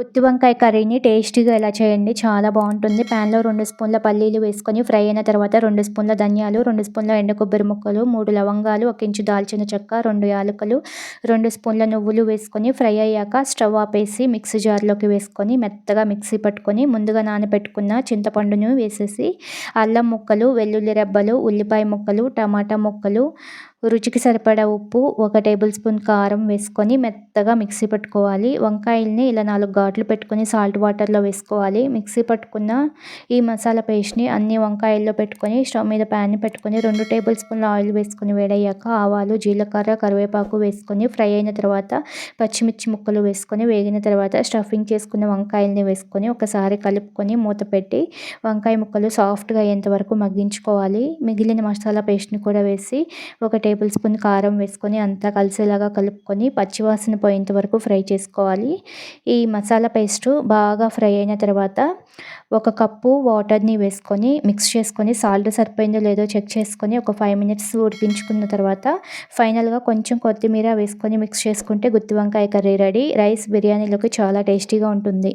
గుత్తి వంకాయ కర్రీని టేస్టీగా ఎలా చేయండి? చాలా బాగుంటుంది. ప్యాన్లో రెండు స్పూన్ల పల్లీలు వేసుకొని ఫ్రై అయిన తర్వాత రెండు స్పూన్ల ధనియాలు రెండు స్పూన్ల ఎండు కొబ్బరి ముక్కలు మూడు లవంగాలు ఒక ఇంచు దాల్చిన చెక్క రెండు యాలకులు రెండు స్పూన్ల నువ్వులు వేసుకొని ఫ్రై అయ్యాక స్టవ్ ఆపేసి మిక్సీ జార్లోకి వేసుకొని మెత్తగా మిక్సీ పట్టుకొని ముందుగా నానబెట్టుకున్న చింతపండును వేసేసి అల్లం ముక్కలు వెల్లుల్లి రెబ్బలు ఉల్లిపాయ ముక్కలు టమాటా ముక్కలు రుచికి సరిపడా ఉప్పు ఒక టేబుల్ స్పూన్ కారం వేసుకొని మెత్తగా మిక్సీ పట్టుకోవాలి. వంకాయల్ని ఇలా నాలుగు ఘాట్లు పెట్టుకొని సాల్ట్ వాటర్లో వేసుకోవాలి. మిక్సీ పట్టుకున్న ఈ మసాలా పేస్ట్ని అన్ని వంకాయల్లో పెట్టుకొని స్టవ్ మీద ప్యాన్ పెట్టుకొని రెండు టేబుల్ స్పూన్ల ఆయిల్ వేసుకొని వేడయ్యాక ఆవాలు జీలకర్ర కరివేపాకు వేసుకొని ఫ్రై అయిన తర్వాత పచ్చిమిర్చి ముక్కలు వేసుకొని వేగిన తర్వాత స్టఫింగ్ చేసుకున్న వంకాయల్ని వేసుకొని ఒకసారి కలుపుకొని మూత పెట్టి వంకాయ ముక్కలు సాఫ్ట్గా అయ్యేంత వరకు మగ్గించుకోవాలి. మిగిలిన మసాలా పేస్ట్ని కూడా వేసి ఒక టేబుల్ స్పూన్ కారం వేసుకొని అంతా కలిసేలాగా కలుపుకొని పచ్చివాసన పోయేంత వరకు ఫ్రై చేసుకోవాలి. ఈ మసాలా పేస్ట్ బాగా ఫ్రై అయిన తర్వాత ఒక కప్పు వాటర్ని వేసుకొని మిక్స్ చేసుకొని సాల్ట్ సరిపోయిందో లేదో చెక్ చేసుకొని ఒక ఫైవ్ మినిట్స్ ఉడికించుకున్న తర్వాత ఫైనల్గా కొంచెం కొత్తిమీర వేసుకొని మిక్స్ చేసుకుంటే గుత్తి వంకాయ కర్రీ రెడీ. రైస్ బిర్యానీలోకి చాలా టేస్టీగా ఉంటుంది.